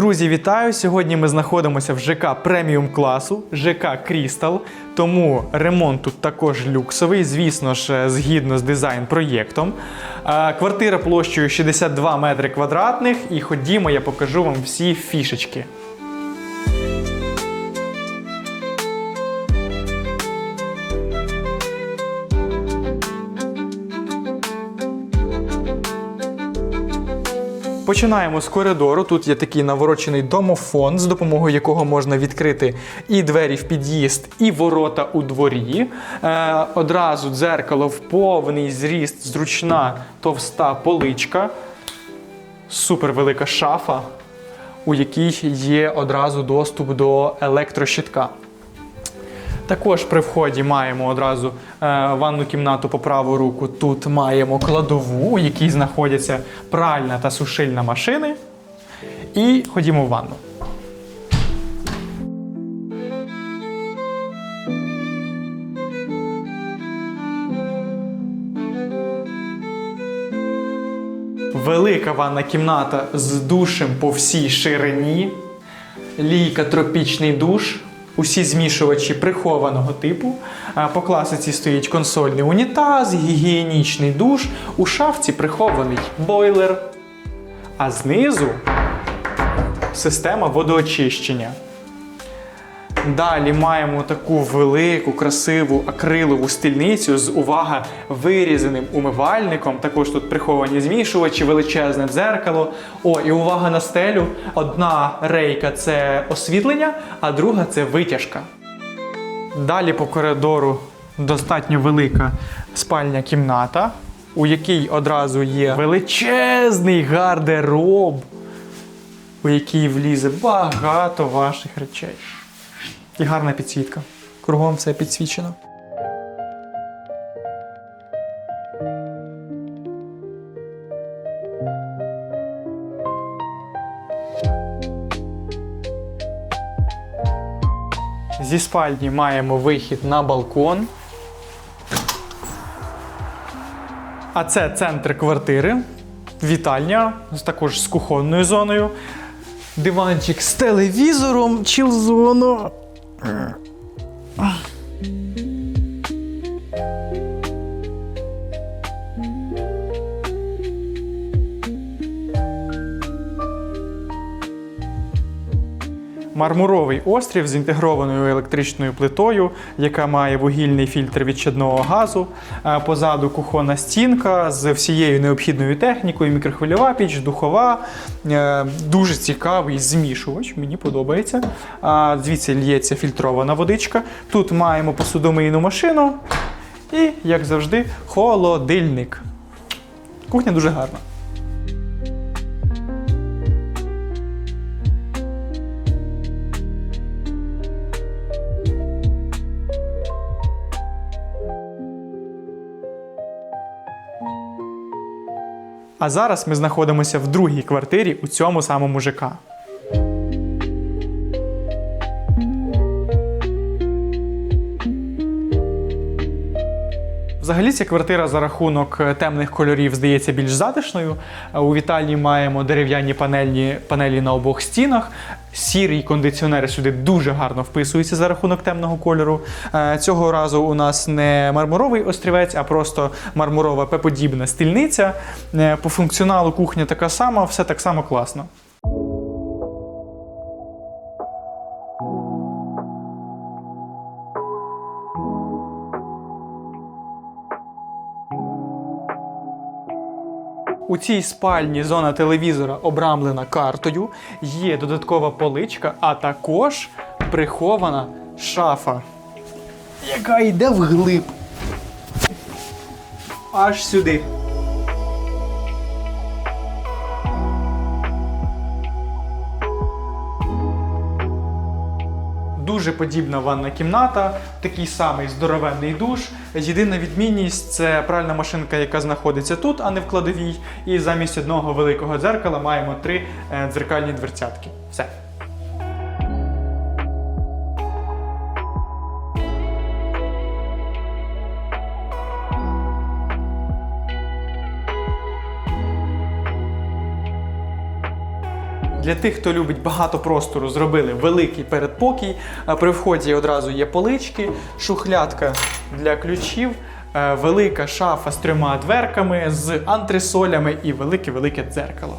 Друзі, вітаю! Сьогодні ми знаходимося в ЖК преміум класу, ЖК Крістал. Тому ремонт тут також люксовий, звісно ж, згідно з дизайн-проєктом. Е, Квартира площею 62 метри квадратних. І ходімо, я покажу вам всі фішечки. Починаємо з коридору. Тут є такий наворочений домофон, з допомогою якого можна відкрити і двері в під'їзд, і ворота у дворі. Е, одразу дзеркало в повний зріст, зручна товста поличка, супер велика шафа, у якій є одразу доступ до електрощитка. Також при вході маємо одразу е, ванну кімнату по праву руку. Тут маємо кладову, у якій знаходяться пральна та сушильна машини. І ходімо в ванну. Велика ванна кімната з душем по всій ширині. Лійка тропічний душ. Усі змішувачі прихованого типу. По класиці стоїть консольний унітаз, гігієнічний душ. У шафці прихований бойлер. А знизу система водоочищення. Далі маємо таку велику, красиву акрилову стільницю з увага вирізаним умивальником. Також тут приховані змішувачі, величезне дзеркало. О, і увага на стелю. Одна рейка це освітлення, а друга це витяжка. Далі по коридору достатньо велика спальня кімната, у якій одразу є величезний гардероб, у який влізе багато ваших речей. І гарна підсвітка. Кругом все підсвічено. Зі спальні маємо вихід на балкон. А це центр квартири, вітальня, також з кухонною зоною. Диванчик з телевізором, чіл-зона. Мармуровий острів з інтегрованою електричною плитою, яка має вугільний фільтр від чадного газу. Е, Позаду кухонна стінка з всією необхідною технікою, мікрохвильова піч, духова. Е, Дуже цікавий змішувач, мені подобається. Звідси лється фільтрована водичка. Тут маємо посудомийну машину і, як завжди, холодильник. Кухня дуже гарна. А зараз ми знаходимося в другій квартирі у цьому самому ЖК. Взагалі ця квартира за рахунок е, темних кольорів здається більш затишною. Е, У вітальні маємо дерев'яні панельні, панелі на обох стінах. Сірий кондиціонер сюди дуже гарно вписується за рахунок темного кольору. Е, Цього разу у нас не мармуровий острівець, а просто мармурова П-подібна стільниця. Е, По функціоналу кухня така сама, все так само класно. У цій спальні зона телевізора обрамлена картою, є додаткова поличка, а також прихована шафа, яка йде вглиб. Аж сюди. Дуже подібна ванна кімната, такий самий здоровенний душ. Єдина відмінність це пральна машинка, яка знаходиться тут, а не в кладовій. І замість одного великого дзеркала маємо три е, дзеркальні дверцятки. Все. Для тих, хто любить багато простору, зробили великий передпокій. При вході одразу є полички, шухлядка для ключів, е, велика шафа з трьома дверками, з антресолями і велике-велике дзеркало.